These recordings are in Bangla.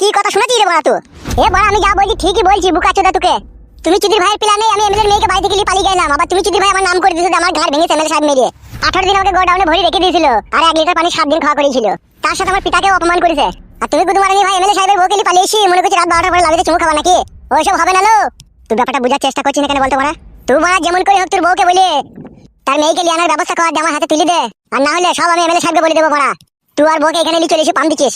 কি কথা শুনেছিস রে বড়া এ বড়া, আমি যা বলছি ঠিকই বলছি, বুকা চোদা তোকে। তুমি চুদির ভাইয়ের প্ল্যানে আমি এমএলএর মেয়েকে বাড়ি থেকে পালিয়ে গেলাম। আবার তুমি চুদির ভাই আমার নাম করে দিয়েছ আমার ঘাড় ভেঙেছে এমএলএ সাহেব মেরে। আঠারো দিন আমাকে গোডাউনে ভরি রেখে দিয়েছিল। আর এক লিটার পানি সাত দিন খাওয়া করেছিল। তার সাথে আমার পিতাকে অপমান করেছে। আর তুমি গুদমারানি ভাই, এমএলএ সাহেবের বউকে নিয়ে পালিয়ে এসে মনে করছি রাত বারোটার পরে লাগাতে চুমু খাবা নাকি? ওইসব হবে না লো। তুই ব্যাপারটা বোঝার চেষ্টা করছিস না কেন বলতো মারা তুই মারা যেমন করে হোক তোর বউকে বলে তার মেয়েকে লিয়ে আনার ব্যবস্থা কর দিয়ে আমার হাতে তুলে দে। আর না হলে সব আমি এমএলএ সাহেবকে বলে দেবো মারা তুই আর বউকে এখানে নিয়ে চলে এসে পাম দিচ্ছিস।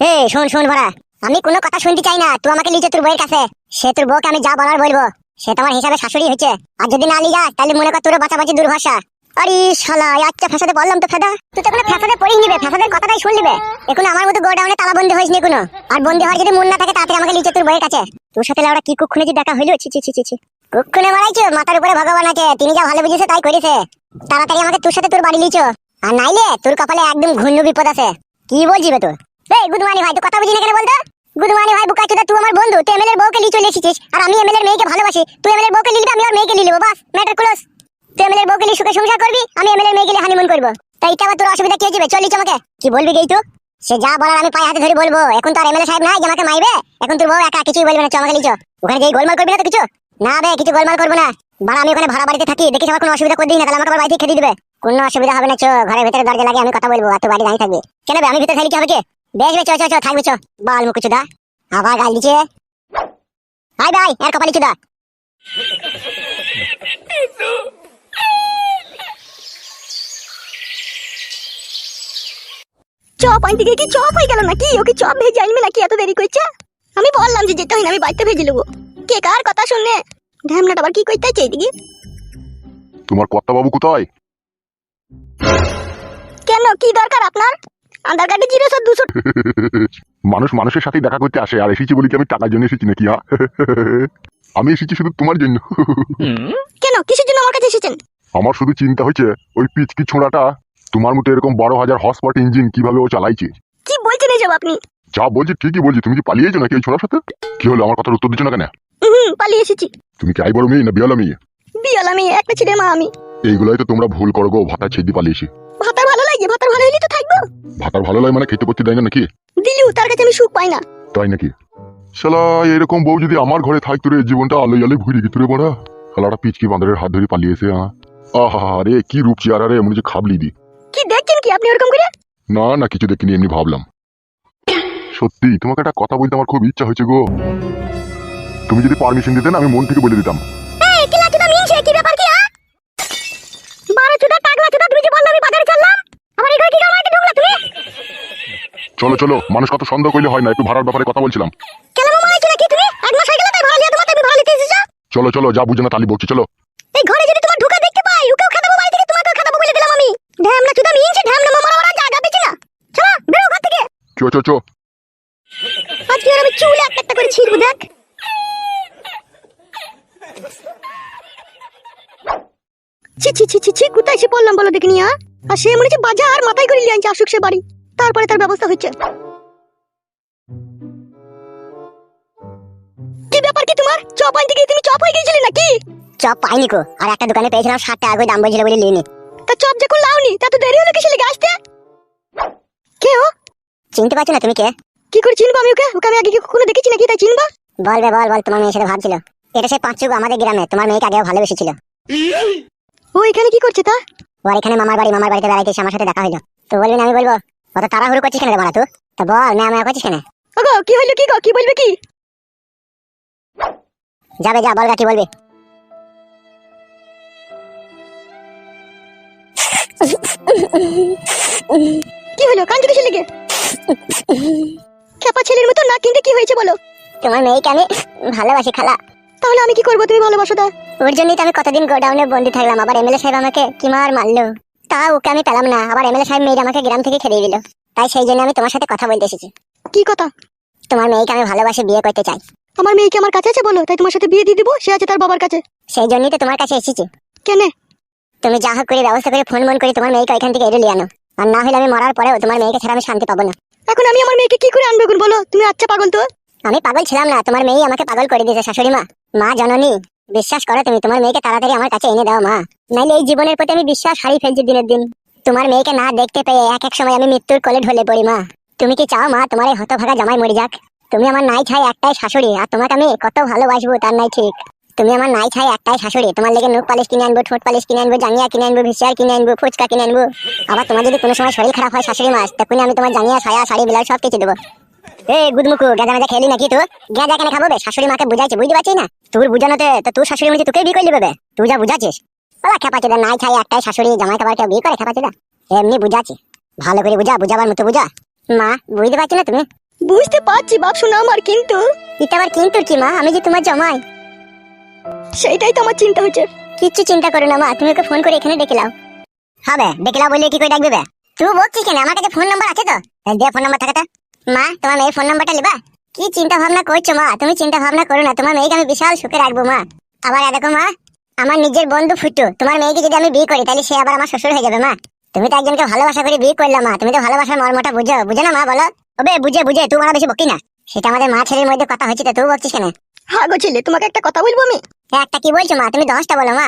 এ, শোন শোন ভরা আমি কোনো কথা শুনতে চাই না। তুই আমাকে লিচে তোর বইয়ের কাছে। সে তোর বউকে আমি যা বলার বলব। সে তোমার হিসাবে শাশুড়ি হচ্ছে আর যদি না নিয়ে যাস তাহলে মনে কর তোর বাঁচাবাঁচি দুর্ভাষা। আরে শালা আচ্ছা ফেসাতে বললাম তো তুই তো কোনো পড়িয়ে নিবে, ফেসাদের কথাটাই এখন আমার মতো গোডাউনে কোনো আর হওয়ার যদি মন না থাকে তাড়াতাড়ি আমাকে লিচে তোর বইয়ের কাছে। তোর সাথে কি কুক্ষণে যে দেখা হইল? ছি ছি ছি ছি কুক্ষণে মারাইছো? মাথার উপরে ভগবান আছে, তিনি যা ভালো বুঝেছে তাই করেছে। তাড়াতাড়ি আমাকে তোর সাথে তোর বাড়ি লিচো আর নাইলে তোর কপালে একদম ঘূর্ণ বিপদ আছে। কি বলছিস বে তুই এই গুদমানি ভাই, তুই কথা বুঝি কেন বলতো? গুদমানি ভাই, বুকা তুই আমার বন্ধু। তুই এমএলএর বউকে নিয়ে চলে এসেছিস। আর আমি এমএলএর মেয়েকে ভালোবাসি। তুই এমএলএর বউকে নিলি আমি মেয়েকে নেব, বাস। ম্যাটার ক্লোজ তুই এমএলএর বউকে নিয়ে সুখে সংসার করবি, আমি এমএলএর মেয়েকে নিয়ে হানিমুন করব। তাই এটা আবার তোর অসুবিধা কি হয়েছে চলিস আমাকে। কি বলবি গেই তুই সে যা বলার আমি পায়ে হাতে ধরে বলব। এখন তো এমএলএ সাহেব নাই যে আমাকে মাইবে? এখন তোর বউ একা, কিছুই বলবে না। চ আমাকে ওখানে গিয়ে গোলমাল করবি না তো কিছু? না বে, কিছু গোলমাল করব না। বাড়া, আমি ওখানে ভাড়া বাড়িতে থাকি। দেখিস আমার কোনো অসুবিধা করে দিই না তাহলে আমাকে আবার বাড়ি থেকে খেতে দিবে। কোনো অসুবিধা হবে না, চো। ঘরের ভেতরে দরজা লাগে আমি কথা বলব। আর তুই বাড়ি দাঁড়িয়ে থাকবি। কেন আমি ভিতরে থাকলে কি হবে কি? বেশ বে, চ চ থাকবে চ। বাল মুখ চুদা। আবার গাল দিচ্ছে হাই ভাই আর কপালি চুদা। চপ আনতে গিয়ে কি চপ হয়ে গেল নাকি? ওকে চপ ভেজে আনবে নাকি এত দেরি করছে? আমি বললাম যে যেতে হয় না আমি বাড়িতে ভেজে নেব। কে কার কথা শুনে ঢ্যামনাটা আবার কি করতে চাই এদিকে? তোমার কর্তা বাবু কোথায়? কেন? কি দরকার আপনার? আধার কার্ডে জিরো স্যার দুশো মানুষ মানুষের সাথে দেখা করতে আসে আর এসেছি বলি কি আমি টাকার জন্য এসেছি নাকি হ্যাঁ? আমি এসেছি শুধু তোমার জন্য। কেন? কিসের জন্য আমার কাছে এসেছেন? আমার শুধু চিন্তা হয়েছে ওই পিচকি ছোড়াটা তোমার মতো এরকম বারো হাজার হসপট ইঞ্জিন কীভাবে ও চালাইছে? কি বলছেন এসব আপনি? যা বলছি ঠিকই বলছি তুমি কি পালিয়েছো নাকি এই ছোড়ার সাথে? কি হলো আমার কথার উত্তর দিচ্ছ না কেন? হুম পালিয়ে এসেছি। তুমি কি আই বড় মেয়ে না বিয়ালা মেয়ে? বিয়াল আমি একটা ছেলে মা আমি। এইগুলাই তো তোমরা ভুল করো গো ভাতা ছেড়ে পালিয়েছি। ভাতার ভালো লাগে ভাতার ভালো হলে তো থাকব। ভাতার ভালো লাগে মানে খেতে পড়তে দেয় না নাকি? দিলিও তার কাছে আমি সুখ পাই না। তাই নাকি? শালা এরকম বউ যদি আমার ঘরে থাকতো রে জীবনটা আলোয় আলোয় ভুড়ি গেত রে বড়া। শালাটা পিচকি বাঁদরের হাত ধরে পালিয়েছে হ্যাঁ আহা রে কি রূপ চেয়ারা রে মনে হচ্ছে খাবলি দি। কি দেখছেন কি আপনি ওরকম করে? না না কিছু দেখিনি এমনি ভাবলাম। সত্যি তোমাকে একটা কথা বলতে আমার খুব ইচ্ছা হয়েছে গো। তুমি যদি পারমিশন দিতে না আমি মন থেকে বলে দিতাম। এই কি লাচুদা মিনছে কি ব্যাপার কি বারো চুদা টাকলা চুদা তুমি যে বললে আমি বাজারে চললাম? আমার এখানে কি কামাইতে ঢুকলা তুমি? চলো চলো মানুষ কত সন্দেহ করলে হয় না একটু ভাড়ার ব্যাপারে কথা বলছিলাম। চলো চলো যা বুঝে না তালি বকছি চলো। এই ঘরে যদি তোমার ঢুকা দেখতে পাই ওকেও খাদাবো বাড়ি থেকে তোমাকেও খাদাবো বলে দিলাম আমি ঢ্যামনা চুদা মিনছে ঢ্যামনা মামার ওরা জায়গা পেছি না। চলো বেরো ঘর থেকে। চো চো চো। আজকে ওর আমি চুলে একটা একটা করে ছিড়বো দেখ। ছি ছি ছি ছি ছি কোথায় এসে পড়লাম বলো দেখিনি হ্যাঁ আর সে মনে হচ্ছে বাজার মাথায় করে নিয়ে আনছে আসুক সে বাড়ি। তারপরে তার ব্যবস্থা হচ্ছে কি ব্যাপার কি তোমার? চপ আনতে গিয়ে তুমি চপ হয়ে গিয়েছিলে নাকি? চপ পাইনি কো আর একটা দোকানে পেয়েছিলাম ষাট টাকা করে দাম বলছিল বলে লিনি তা চপ যখন লাওনি তা তো দেরি হলো কিসে লেগে আসতে? কে ও? চিনতে পারছ না তুমি কে? কি করে চিনবো আমি ওকে? ওকে আমি আগে কি কখনো দেখেছি নাকি তাই চিনবো? বলবে বল বল তোমার মেয়ের সাথে ভাবছিল। এটা সেই পাঁচুক আমাদের গ্রামে তোমার মেয়েকে আগেও ভালোবেসেছিল। ও এখানে কি করছে তা? ও আর এখানে মামার বাড়ি মামার বাড়িতে বেড়াইতে এসে আমার সাথে দেখা হইল। তো বলবি না আমি বলব? অত তাড়াহুড়ো করছিস কেন রে মারা তুই তা বল মেয়া মেয়া করছিস কেন? ওগো কি হইল কি গো? কি বলবে কি? যাবে যা বলগা কি বলবি? তোমার মেয়েকে আমি ভালোবাসি খালা। তাহলে আমি কি করব? তুমি ভালোবাসো তা ওর জন্যই তো আমি কতদিন গোডাউনে বন্দি থাকলাম আবার এমএলএ সাহেব আমাকে কি মার মারলো? তা ওকে আমি পেলাম না আবার এমএলএ সাহেব মেয়ে আমাকে গ্রাম থেকে খেদিয়ে দিল। তাই সেই জন্য আমি তোমার সাথে কথা বলতে এসেছি। কি কথা? তোমার মেয়েকে আমি ভালোবাসি বিয়ে করতে চাই। আমার মেয়েকে আমার কাছে আছে বলো? তাই তোমার সাথে বিয়ে দিয়ে দিবো? সে আছে তার বাবার কাছে। সেই জন্যই তো তোমার কাছে এসেছি। কেনে? তুমি যা হোক করে ব্যবস্থা করে ফোন মন করে তোমার মেয়েকে এখান থেকে এড়ে নিয়ে আনো। আর না হলে আমি মরার পরেও তোমার মেয়েকে ছাড়া আমি শান্তি পাবো না। এখন আমি আমার মেয়েকে কি করে আনব বলো? তুমি আচ্ছা পাগল তো। আমি পাগল ছিলাম না, তোমার মেয়ে আমাকে পাগল করে দিয়েছে, শাশুড়ি মা। মা, জননী, বিশ্বাস করো তুমি, তোমার মেয়েকে তাড়াতাড়ি আমার কাছে এনে দাও, মা। নাইলে এই জীবনের প্রতি আমি বিশ্বাস হারিয়ে ফেলছি দিনের দিন। তোমার মেয়েকে না দেখতে পেয়ে এক এক সময় আমি মৃত্যুর কোলে ঢলে পড়ি, মা। তুমি কি চাও, মা, তোমার এই হতভাগা জামাই মরে যাক? তুমি আমার নাই ছাই একটাই শাশুড়ি, আর তোমাকে আমি কত ভালোবাসবো তার নাই ঠিক। তুমি আমার নাই ছাই একটাই শাশুড়ি, তোমার লেগে নুক পালিশ কিনে আনব, ঠোঁট পালিশ কিনে আনব, জাঙ্গিয়া কিনে আনব ভিসিয়ার কিনে আনব, ফুচকা কিনে আনব। আবার তোমার যদি কোনো সময় শরীর খারাপ হয়, শাশুড়ি মাস তখন আমি তোমার জাঙ্গিয়া, ছায়া, শাড়ি বিলাস সব কিছু দেবো। গুদমুকু গাঁজা গাঁজা খেলি নাকি তো গাঁজা কেন খাব শাশুড়ি মাকে বুঝাইছে বুঝতে পারছিস না? তোর বুঝানোতে তো তোর শাশুড়ি মনে তোকে বিয়ে করে দেবে তুই যা বুঝাচ্ছিস। ওলা খেপাচ্ছে নাই ছাই একটাই শাশুড়ি জামাই খাবার কেউ বিয়ে করে খেপাচ্ছে এমনি বুঝাচ্ছি। ভালো করে বুঝা বুঝাবার মতো বুঝা। মা বুঝতে পারছি না তুমি? বুঝতে পারছি বাপ শোনা আমার কিন্তু? এটা আবার কিন্তু কি মা? আমি যে তোমার জামাই। সেইটাই তো আমার চিন্তা হচ্ছে। কিচ্ছু চিন্তা করো না মা তুমি ওকে ফোন করে এখানে ডেকে লাও হবে ডেকে লাও বললে কি করে ডাকবে বে? তুই বলছিস কেন? আমার কাছে ফোন নাম্বার আছে তো? দে ফোন নাম্বার থাকে মা তোমার মেয়ের ফোন নাম্বারটা লিবা কি চিন্তা ভাবনা করছ মা? তুমি চিন্তা ভাবনা করো না তোমার মেয়েকে আমি বিশাল সুখে রাখব মা। আবার দেখো মা আমার নিজের বন্ধু ফুটু তোমার মেয়েকে যদি আমি বিয়ে করি তাহলে সে আবার আমার শ্বশুর হয়ে যাবে মা। তুমি তো একজনকে ভালোবাসা করে বিয়ে করলাম মা তুমি তো ভালোবাসার মর্মটা বুঝো। বুঝো না মা বলো? ওবে বুঝে বুঝে তুই আমার বেশি বকি না। সেটা আমাদের মা ছেলের মধ্যে কথা হচ্ছে তো তুই বলছিস কেন? হ্যাঁ গো ছেলে তোমাকে একটা কথা বলব আমি? এ, একটা কি বলছো মা? তুমি দশটা বলো মা।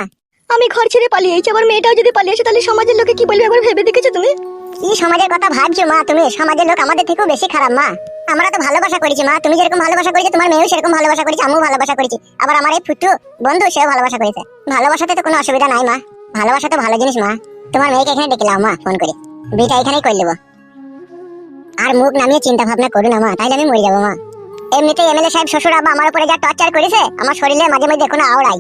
আমি ঘর ছেড়ে পালিয়েছি আবার মেয়েটাও যদি পালিয়েছে তাহলে সমাজের লোকে কি বলবে একবার ভেবে দেখেছ তুমি? কি সমাজের কথা ভাবছ মা তুমি? সমাজের লোক আমাদের থেকেও বেশি খারাপ মা। আমরা তো ভালোবাসা করেছি মা। তুমি যেরকম ভালোবাসা করেছ তোমার মেয়েও সেরকম ভালোবাসা করেছি আমিও ভালোবাসা করেছি। আবার আমার এই ফুটু বন্ধু সেও ভালোবাসা করেছে। ভালোবাসাতে তো কোনো অসুবিধা নাই মা। ভালোবাসা তো ভালো জিনিস মা। তোমার মেয়েকে এখানে ডেকে লাও মা ফোন করে। বিয়েটা এখানেই করে নেব। আর মুখ নামিয়ে চিন্তা ভাবনা করো না মা। তাইলে আমি মরে যাব মা। এমনিতে এমএলএ সাহেব শ্বশুর আব্বা আমার উপরে যা টর্চার করেছে আমার শরীরে মাঝে মাঝে কোনো আওড়াই।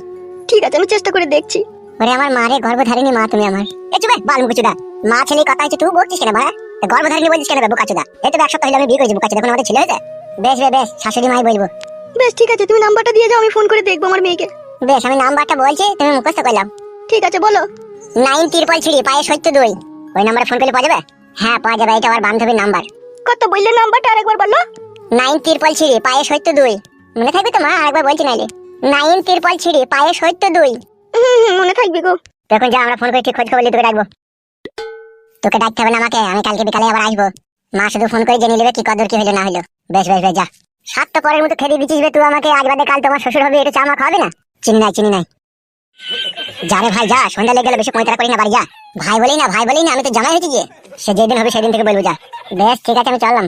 ঠিক আছে আমি চেষ্টা করে দেখছি। ওরে আমার মারে গর্ভধারিণী মা তুমি আমার। এ চুপে বালমুকুচুদা মা ছেলে কথা হচ্ছে তুই বলছিস কেন ভাড়া গর্ভধারিণী বলছিস কেন বুকাচুদা? এই তো এক সপ্তাহ হলো আমি বিয়ে করেছি বুকাচুদা এখন আমাদের ছেলে হয়েছে? বেশ বেশ বেশ শাশুড়ি মাই বলব। বেশ ঠিক আছে তুমি নাম্বারটা দিয়ে যাও আমি ফোন করে দেখব আমার মেয়েকে। বেশ আমি নাম্বারটা বলছি তুমি মুখস্থ করলাম ঠিক আছে বলো। নাইন তিরপল ছিড়ি পায়ে সত্য দুই। ওই নাম্বারে ফোন করলে পাওয়া যাবে? হ্যাঁ পাওয়া যাবে এটা আমার বান্ধবীর নাম্বার। কত বললে নাম্বারটা আরেকবার বলো। নাইন তিরপল ছিড়ি পায়ে সত্য দুই। মনে থাকবে তো মা? আরেকবার বলছি নাইলে। নাইন তিরপল ছিড়ি পায়ে সত্য দুই। মনে থাকবে গো। তখন যা আমরা ফোন করে ঠিক খোঁজ খবর তোকে ডাকবো। তোকে ডাকতে হবে না আমাকে আমি কালকে বিকালে আবার আসব। মা শুধু ফোন করে জেনে নেবে কি কদর কি হলো না হলো বেশ বেশ বেশ যা। সাত তো পরের মতো খেতে দিচ্ছিস তুই আমাকে আজ বাদে কাল তোমার শ্বশুর হবে এটা চামা খাওয়াবি না? চিনি নাই চিনি নাই যা রে ভাই যা সন্ধ্যা লেগে গেলে বেশি পঁয়তারা করি না বাড়ি যা। ভাই বলি না ভাই বলি না আমি তো জামাই হয়েছি গিয়ে সে যেদিন হবে সেদিন থেকে বলব যা। বেশ ঠিক আছে আমি চললাম।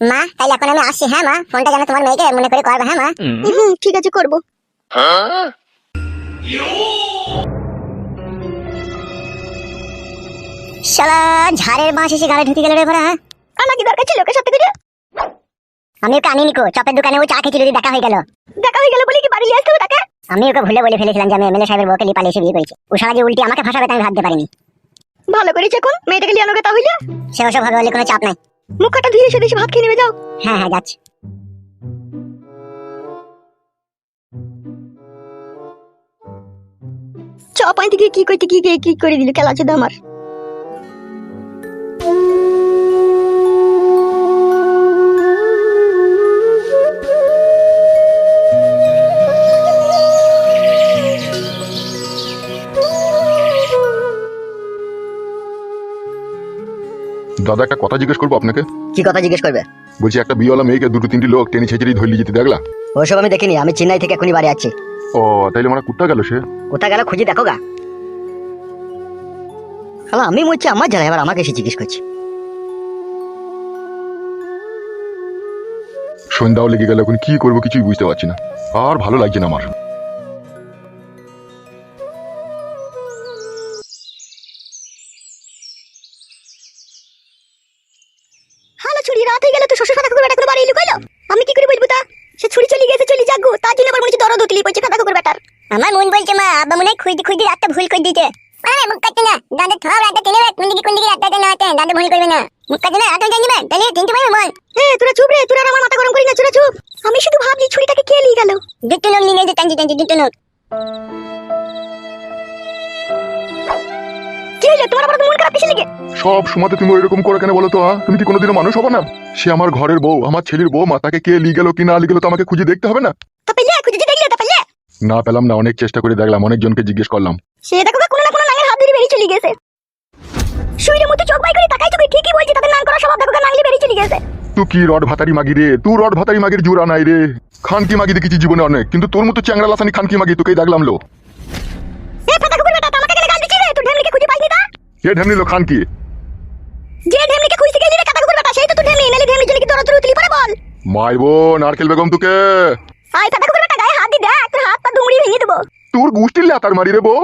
মা তাইলে এখন আমি আসছি হ্যাঁ মা? ফোনটা যেন তোমার মেয়েকে মনে করে করবে হ্যাঁ মা? হুম ঠিক আছে করব। শালা ঝাড়ের বাঁশ এসে গালে ঢুকে গেল রে ভরা। হ্যাঁ আমার কি দরকার ছিল ওকে সাথে করে? আমি ওকে আনিনি কো চপের দোকানে ও চা খেয়েছিল দেখা হয়ে গেল। দেখা হয়ে গেল বলে কি বাড়ি আসতে হবে তাকে? আমি ওকে ভুলে বলে ফেলেছিলাম যে আমি এমএলএ সাহেবের বউকে লিপালে এসে বিয়ে করেছি। ও সারা যে উল্টি আমাকে ফাঁসাবে তা আমি ভাবতে পারিনি। ভালো করেছে এখন মেয়েটাকে লিয়ে আনোগে তাহলে। সে ওসব ভাবে কোনো চাপ নাই। মুখটা ধুয়ে এসে দেশে ভাত খেয়ে নেবে যাও। হ্যাঁ হ্যাঁ যাচ্ছি। চ পাইতে গিয়ে কি করতে কি কি কি করে দিল? খেলা আছে আমার। দাদা একটা কথা জিজ্ঞেস করব আপনাকে? কি কথা জিজ্ঞেস করবে? বলছি একটা বিয়েওয়ালা মেয়েকে দুটো তিনটি লোক টেনে ছেঁচড়ি ধরলি যেতে দেখলা? ওসব আমি দেখিনি আমি চেন্নাই থেকে এখনই বাড়ি আছি ও তাইলে মানে কুট্টা গেল সে? কোথা গেল খুঁজে দেখো গা। আমি বলছি আমার যারা এবার আমাকে এসে জিজ্ঞেস করছি। সন্ধ্যাও লেগে গেল এখন কি করব কিছুই বুঝতে পারছি না। আর ভালো লাগছে না আমার। যাগো তার জন্য আবার মনে হচ্ছে দরদ উতলি পড়ছে ফাঁকা কুকুর বেটার আমার মন বলছে মা আব্বা মনে হয় খুঁজতে খুঁজতে রাতটা ভুল করে দিতে আরে মুখ কাটতে না দাঁতে থাও রাতটা টেনে কোন দিকে কোন দিকে রাতটা না হাতে দাঁতে ভুল করবে না। মুখ কাটতে না জানি না তাহলে তিন পাবে মন। এ তোরা চুপ রে তোরা আমার মাথা গরম করি না তোরা চুপ। আমি শুধু ভাবছি ছুরিটাকে কে নিয়ে গেল? দুটো লোক নিয়ে গেছে টানছি টানছি দুটো লোক হইল তোমার আবার মন খারাপ কিসে লেগে? সব সময়তে তুমি এরকম করে কেন বলো তো হ্যাঁ? তুমি কি কোনোদিনও মানুষ হবে না? সে আমার ঘরের বউ আমার ছেলের বউ মা তাকে কে লিয়ে গেল কি না লিয়ে গেল তো আমাকে খুঁজে দেখতে হবে না? তা পেলে খুঁজে দেখলে তা পেলে। না পেলাম না অনেক চেষ্টা করে দেখলাম অনেকজনকে জিজ্ঞেস করলাম। সে দেখো কোনো না কোনো হাত ধরে বেরিয়ে চলে গেছে। শুইরে মতো চোখ বাই করে তাকাই চোখে ঠিকই বলছি তাদের নাম করা স্বভাব দেখো বেরিয়ে চলে গেছে। তুই কি রড ভাতারি মাগি রে? তুই রড ভাতারি মাগির জোড়া নাই রে। খানকি মাগি দেখেছি জীবনে অনেক কিন্তু তোর মতো চ্যাংড়া লাসানি খানকি মাগি তোকেই দেখলাম লো এ ফাটা কুকুর বেটা আমাকে কেন গাল দিছিস রে তুই ঢেমলিকে খুঁজে এ ঢেমনি লো খানকি। যে ঢেমলিকে খুঁজতে গেলি রে কাটা কুকুর বেটা সেই তো তুই ঢেমনি নালে ঢেমনি জন্য কি দরদ তুই তুলি পরে বল? মাইবো নারকেল বেগম তোকে। আই কাটা কুকুর বেটা গায়ে হাত দি দেখ তোর হাত পা দুমড়ি ভেঙে দেব। তোর গুষ্টির লাতার মারি রে বউ।